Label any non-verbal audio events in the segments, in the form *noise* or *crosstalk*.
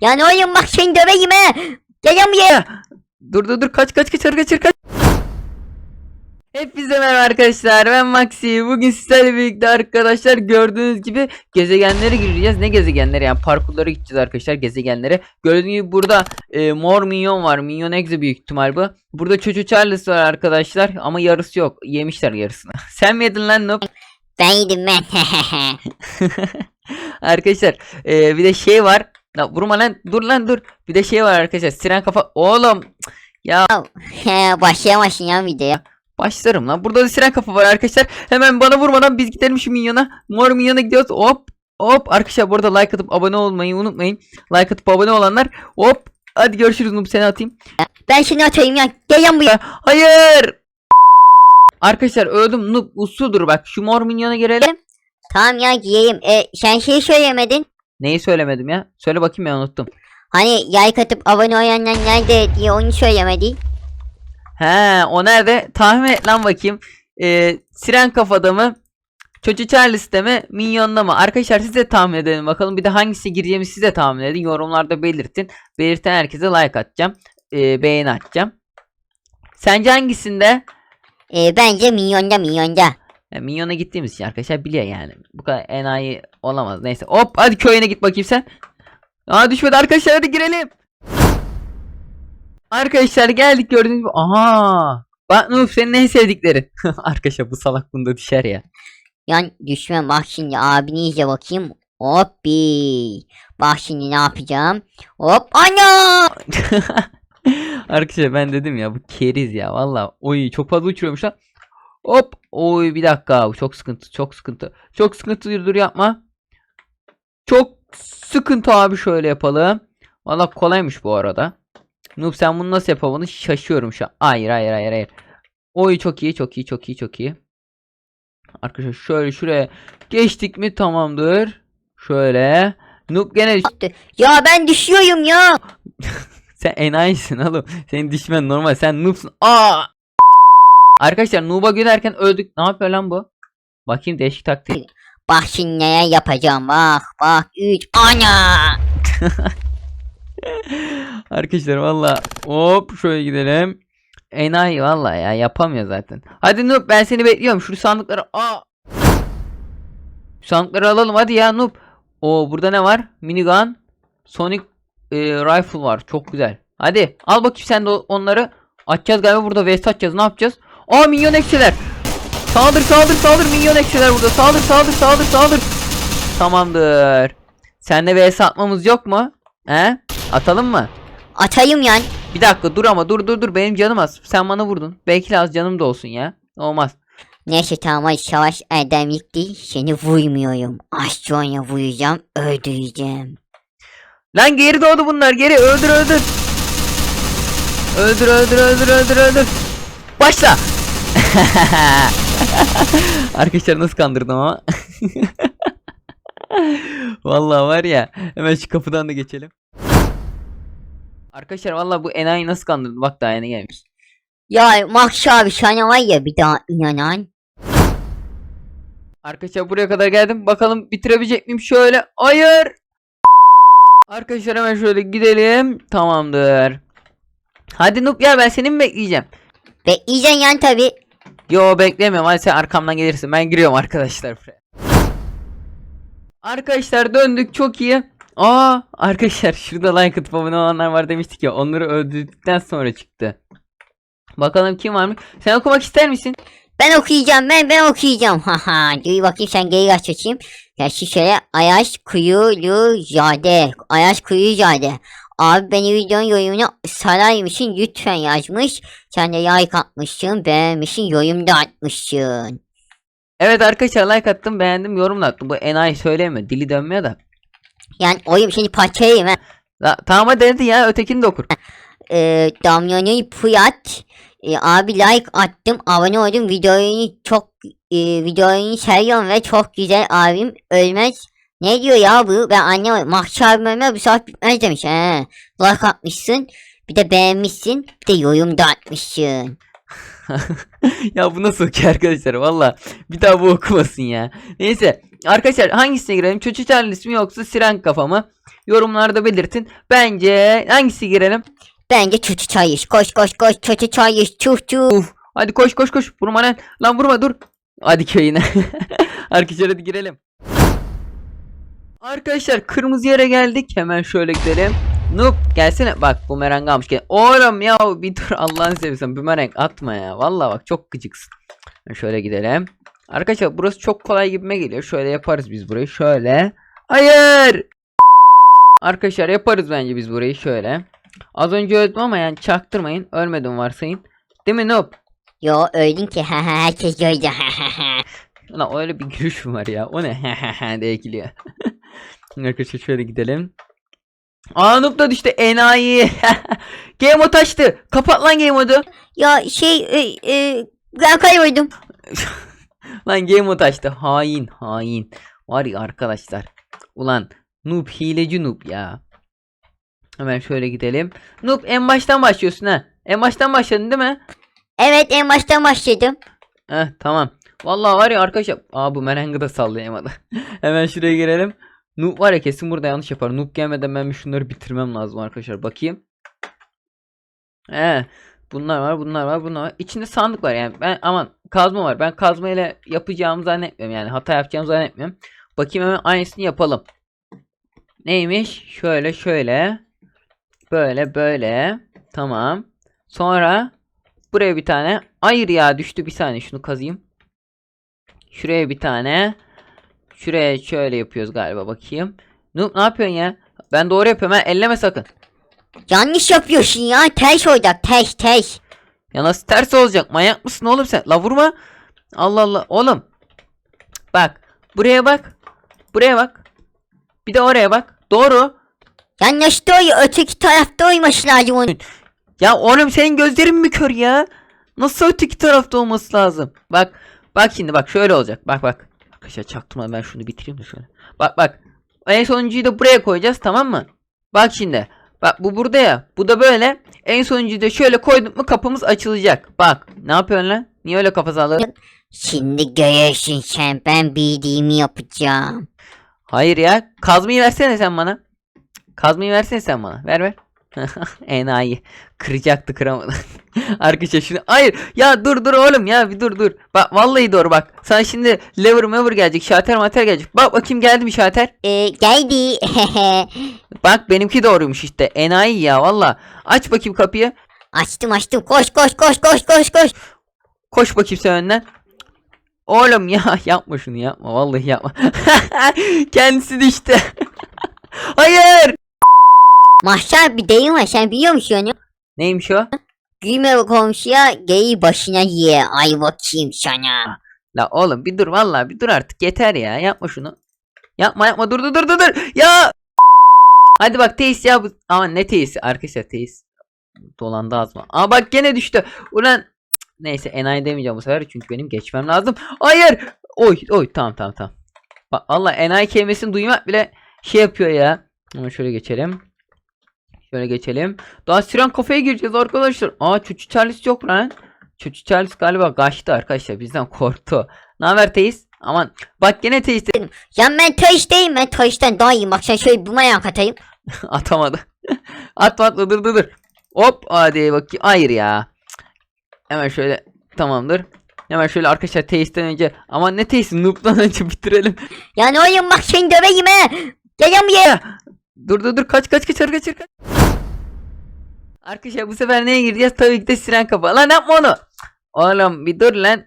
Yani oğlum bak seni döveyim he. Gel buraya. Dur dur dur. Kaç kaç kaç kaç kaç. Hepinize merhaba arkadaşlar. Ben Maxi. Bugün sizlerle birlikte arkadaşlar gördüğünüz gibi gezegenlere gireceğiz. Ne gezegenleri? Yani parkurlara gideceğiz arkadaşlar gezegenlere. Gördüğünüz gibi burada e, mor minyon var. Minyon exe büyük ihtimal bu. Burada çocuğu Charles var arkadaşlar ama yarısı yok. Yemişler yarısını. *laughs* Sen mi yedin lan noob? Ben yedim ben. *laughs* *laughs* arkadaşlar e, bir de şey var La, vurma lan dur lan dur bir de şey var arkadaşlar siren kafa oğlum *laughs* Başlayamazsın ya videoya. Başlarım lan. Burada da siren kapı var arkadaşlar. Hemen bana vurmadan biz gidelim şu minyona. Mor minyona gidiyoruz. Hop. Hop. Arkadaşlar burada like atıp abone olmayı unutmayın. Like atıp abone olanlar. Hop. Hadi görüşürüz Noob seni atayım. Ben seni atayım ya. Gel lan buraya. Hayır. Arkadaşlar öldüm. Noob usudur bak. Şu mor minyona girelim. Tamam ya giyeyim. E, sen şey söylemedin. Neyi söylemedim ya? Söyle bakayım ya unuttum. Hani like atıp abone olanlar nerede diye onu söylemedi. He o nerede? Tahmin et lan bakayım. Ee, siren kafada mı? Çocuk Charles'te mi? Minyon'da mı? Arkadaşlar siz de tahmin edelim bakalım. Bir de hangisi gireceğimi siz de tahmin edin. Yorumlarda belirtin. Belirten herkese like atacağım. Ee, beğeni atacağım. Sence hangisinde? E, bence milyonda milyonda. Ya, Minyon'a gittiğimiz için arkadaşlar biliyor yani. Kadar enayi olamaz. Neyse. Hop hadi köyüne git bakayım sen. Aa düşmedi arkadaşlar hadi girelim. Arkadaşlar geldik gördüğünüz gibi. Aha. Bak Noob senin en sevdiklerin. *laughs* arkadaşlar bu salak bunda düşer ya. Yan düşmem bak şimdi abini izle bakayım. Hoppi. Bak şimdi ne yapacağım. Hop ana. *laughs* arkadaşlar ben dedim ya bu keriz ya valla. Oy çok fazla uçuruyormuş lan. Hop. Oy bir dakika. Bu çok sıkıntı. Çok sıkıntı. Çok sıkıntı dur, dur yapma. Çok sıkıntı abi şöyle yapalım. Valla kolaymış bu arada. Noob sen bunu nasıl yapamadın? Şaşıyorum şu an. Hayır hayır hayır hayır. Oy çok iyi çok iyi çok iyi çok iyi. Arkadaşlar şöyle şuraya geçtik mi tamamdır. Şöyle. Noob gene Ya ben düşüyorum ya. *laughs* sen enayisin oğlum. Senin düşmen normal. Sen noobsun. Aa! Arkadaşlar noob'a gülerken öldük. Ne yapıyor lan bu? Bakayım değişik taktik. Bak şimdi neler yapacağım bak bak 3 ana. *laughs* Arkadaşlar valla hop şöyle gidelim. Enayi valla ya yapamıyor zaten. Hadi Noob ben seni bekliyorum. Şu sandıkları aa. Şu sandıkları alalım hadi ya Noob. O burada ne var? Minigun, Sonic e, rifle var. Çok güzel. Hadi al bakayım sen de onları. Açacağız galiba burada vs atacağız. Ne yapacağız? Aa minyon eksiler. Saldır saldır saldır minyon eksiler burada. Saldır saldır saldır saldır. Tamamdır. Senle vs atmamız yok mu? He? Atalım mı? Atayım yan. Bir dakika dur ama dur dur dur benim canım az. Sen bana vurdun. Belki az canım da olsun ya. Olmaz. Neyse tamam hadi savaş erdemlikti seni vurmuyorum. Az sonra vuracağım öldüreceğim. Lan geri doğdu bunlar. Geri öldür öldür. Öldür öldür öldür öldür öldür. Başla. *laughs* Arkadaşlar nasıl kandırdım ama. *laughs* Vallahi var ya. Hemen şu kapıdan da geçelim. Arkadaşlar vallahi bu enayi nasıl kandırdı? Bak daha yeni gelmiş. Ya Max abi sana var ya bir daha inanan. Arkadaşlar buraya kadar geldim. Bakalım bitirebilecek miyim? Şöyle. Hayır. Arkadaşlar hemen şöyle gidelim. Tamamdır. Hadi Noob ya ben seni mi bekleyeceğim? Bekleyeceksin yan tabi. Yo beklemiyorum. Hadi sen arkamdan gelirsin. Ben giriyorum arkadaşlar buraya. Arkadaşlar döndük çok iyi. Aa arkadaşlar şurada like atıp abone olanlar var demiştik ya. Onları öldürdükten sonra çıktı. Bakalım kim varmış. Sen okumak ister misin? Ben okuyacağım ben ben okuyacağım. *laughs* Haha dur bakayım sen geri aç açayım. Şu şöyle Ayaş Kuyulu Jade. Ayaş Kuyu Jade. Abi beni videonun yorumuna saraymışsın lütfen yazmış. Sen de like atmışsın beğenmişsin yorum da atmışsın. Evet arkadaşlar like attım beğendim yorum da attım. Bu enayi söylemiyor. Dili dönmüyor da. Yani oyun seni parçalayayım ha. La, tamam hadi hadi ya ötekini de okur. Ee, Damyan'ın Puyat. Ee, abi like attım abone oldum videoyu çok e, videoyu seviyorum ve çok güzel abim ölmez. Ne diyor ya bu ben abim ölmez bu saat bitmez demiş. He. Like atmışsın bir de beğenmişsin bir de yorum da atmışsın. *laughs* ya bu nasıl ki arkadaşlar valla bir daha bu okumasın ya. Neyse Arkadaşlar hangisine girelim? Çocuk Charles mi yoksa Siren kafa mı? Yorumlarda belirtin. Bence hangisi girelim? Bence çuçu çayış. Koş koş koş çuçu çayış. Çuf çuf. Hadi koş koş koş. Vurma lan. Lan vurma dur. Hadi köyüne. *laughs* Arkadaşlar hadi girelim. Arkadaşlar kırmızı yere geldik. Hemen şöyle gidelim. Noob gelsene. Bak bumerang almış. Gel. Oğlum ya bir dur Allah'ını seversen bumerang atma ya. Vallahi bak çok gıcıksın. Şöyle gidelim. Arkadaşlar burası çok kolay gibime geliyor. Şöyle yaparız biz burayı. Şöyle. Hayır. Arkadaşlar yaparız bence biz burayı şöyle. Az önce öldüm ama yani çaktırmayın. Ölmedim varsayın. Değil mi Noob? Yo öldün ki. Ha ha herkes gördü. Ulan öyle bir gülüş var ya? O ne? diye ekiliyor. *laughs* Arkadaşlar şöyle gidelim. Aa Noob da düştü enayi. *laughs* game mode açtı. Kapat lan game modu. ya şey e, e, ben kayboldum. *laughs* Lan game mode açtı. Hain hain. Var ya arkadaşlar. Ulan noob hileci noob ya. Hemen şöyle gidelim. Noob en baştan başlıyorsun ha. En baştan başladın değil mi? Evet en baştan başladım. Heh tamam. Vallahi var ya arkadaşlar. Aa bu merengı da sallayamadı. *laughs* Hemen şuraya girelim. Noob var ya kesin burada yanlış yapar. Noob gelmeden ben şunları bitirmem lazım arkadaşlar. Bakayım. He. Bunlar var, bunlar var, bunlar var. İçinde sandık var yani. Ben aman kazma var. Ben kazma ile yapacağımı zannetmiyorum. Yani hata yapacağımı zannetmiyorum. Bakayım hemen aynısını yapalım. Neymiş? Şöyle şöyle. Böyle böyle. Tamam. Sonra buraya bir tane. Hayır ya düştü bir saniye şunu kazıyım. Şuraya bir tane. Şuraya şöyle yapıyoruz galiba bakayım. Noob ne yapıyorsun ya? Ben doğru yapıyorum ha elleme sakın. Yanlış yapıyorsun ya. Ters olacak. Ters ters. Ya nasıl ters olacak? Manyak mısın oğlum sen? La vurma. Allah Allah. Oğlum. Bak. Buraya bak. Buraya bak. Bir de oraya bak. Doğru. Yanlış doğru. Öteki tarafta olması lazım onun. Ya oğlum senin gözlerin mi kör ya? Nasıl öteki tarafta olması lazım? Bak. Bak şimdi bak şöyle olacak. Bak bak. Arkadaşlar çaktırma ben şunu bitireyim de şöyle. Bak bak. En sonuncuyu da buraya koyacağız tamam mı? Bak şimdi. Bak bu burada ya. Bu da böyle. En sonuncuyu da şöyle koyduk mu kapımız açılacak. Bak. Ne yapıyorsun lan? Niye öyle kafa salladın? Şimdi görürsün sen. Ben bildiğimi yapacağım. Hayır ya. Kazmayı versene sen bana. Kazmayı versene sen bana. Ver ver. *laughs* Enayi. Kıracaktı kıramadı. *laughs* Arkadaşlar şunu. Hayır. Ya dur dur oğlum ya bir dur dur. Bak vallahi doğru bak. Sana şimdi lever mever gelecek. Şater mater gelecek. Bak bakayım geldi mi şater? Ee, geldi. *laughs* Bak benimki doğruymuş işte. Enayi ya valla. Aç bakayım kapıyı. açtım açtım. Koş koş koş koş koş koş. Koş bakayım sen önden. Oğlum ya yapma şunu yapma. Vallahi yapma. Kendisi düştü. Hayır. Mahşer bir deyim var. Sen biliyor musun onu? Neymiş o? Gülme komşuya geyi başına ye. Ay bakayım sana. La oğlum bir dur vallahi bir dur artık yeter ya yapma şunu. Yapma yapma dur dur dur dur dur ya. Hadi bak teis ya bu ama ne teisi arkadaşlar teis. Dolandı ağzıma. Aa bak gene düştü. Ulan neyse enayi demeyeceğim bu sefer çünkü benim geçmem lazım. Hayır. Oy oy tamam tamam tamam. Bak valla enayi kelimesini duymak bile şey yapıyor ya. Ama şöyle geçelim. Şöyle geçelim. Daha Siren kafeye gireceğiz arkadaşlar. Aa Çuçu Charles yok lan. Çuçu Charles galiba kaçtı arkadaşlar. Bizden korktu. Ne haber Teis? Aman bak gene Teis de- Ya ben taş değilim. Ben taştan daha iyiyim. Bak sen şöyle bir mayak atayım. *laughs* atamadı. *laughs* atma atma dur dur dur. Hop hadi bakayım. Hayır ya. Hemen şöyle tamamdır. Hemen şöyle arkadaşlar Teis'ten önce aman ne Teis'i Noob'dan *laughs* önce bitirelim. Yani oğlum bak seni döveyim he. Gel buraya. Dur dur dur kaç kaç kaç kaç kaç. Arkadaşlar bu sefer neye gireceğiz? Tabii ki de siren kafa. Lan yapma onu. Oğlum bir dur lan.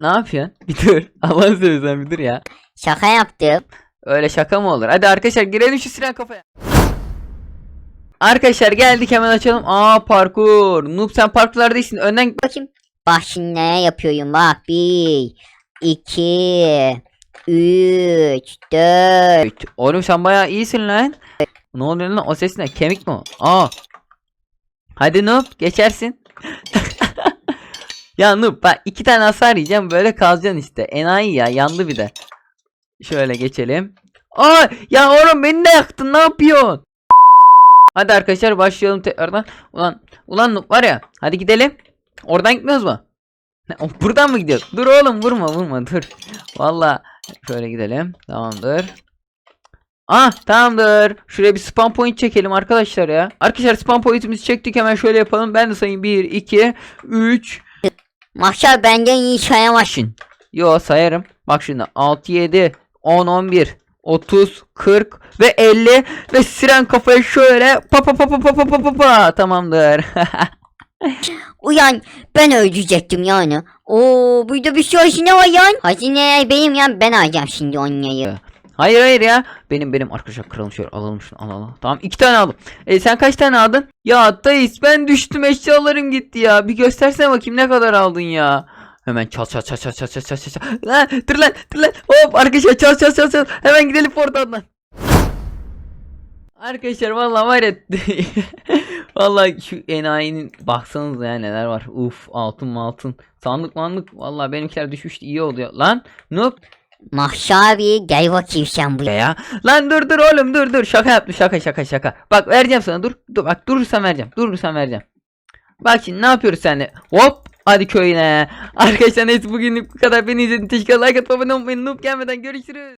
Ne yapıyorsun? *laughs* Bir dur. Allah'ını seversen bir dur ya. Şaka yaptım. Öyle şaka mı olur? Hadi arkadaşlar girelim şu siren kafaya. Arkadaşlar geldik hemen açalım. Aa parkur. Noob sen parkurlardayısın. Önden Bakayım. Bak şimdi ne yapıyorum bak. Bir, iki, üç, dört. Oğlum sen bayağı iyisin lan. Ne oluyor lan? O ses ne? Kemik mi o? Aa. Hadi Noob geçersin. *laughs* ya Noob bak iki tane hasar yiyeceğim böyle kalacaksın işte. Enayi ya yandı bir de. Şöyle geçelim. Aa ya oğlum beni de yaktın ne yapıyorsun? Hadi arkadaşlar başlayalım tekrardan. Ulan ulan Noob var ya hadi gidelim. Oradan gitmiyoruz mu? Buradan mı gidiyoruz? Dur oğlum vurma vurma dur. Valla Şöyle gidelim. Tamamdır. Ah tamamdır. Şuraya bir spam point çekelim arkadaşlar ya. Arkadaşlar spam pointimizi çektik hemen şöyle yapalım. Ben de sayayım 1, 2, 3. Mahşer benden iyi sayamazsın. Yo sayarım. Bak şimdi 6, 7, 10, 11, 30, 40 ve 50 ve siren kafaya şöyle pa pa pa pa pa pa pa pa pa tamamdır. *laughs* Uyan ben öldürecektim yani. Oo burada bir sürü hazine var yan. Hazine benim yan ben alacağım şimdi onları. Hayır hayır ya. Benim benim arkadaşlar kralım şöyle alalım şunu al al. al. Tamam iki tane aldım. E sen kaç tane aldın? Ya dayıs ben düştüm eşyalarım gitti ya. Bir göstersene bakayım ne kadar aldın ya. Hemen çal çal çal çal çal çal çal çal. Lan dur lan dur lan. Hop arkadaşlar çal çal çal çal. Hemen gidelim portaldan. Arkadaşlar vallahi var ya *laughs* vallahi şu enayinin baksanıza ya neler var. Uf altın altın. Sandık mandık vallahi benimkiler düşmüştü iyi oldu ya. Lan noob Mahşer abi gel bakayım sen buraya. ya. Lan dur dur oğlum dur dur şaka yaptım şaka şaka şaka. Bak vereceğim sana dur. Dur bak durursan vereceğim. Durursan vereceğim. Bak şimdi ne yapıyoruz seninle? Hop hadi köyüne. Arkadaşlar neyse bugünlük bu kadar. Beni izlediğiniz için teşekkürler. Like atmayı abone olmayı. Noob gelmeden görüşürüz.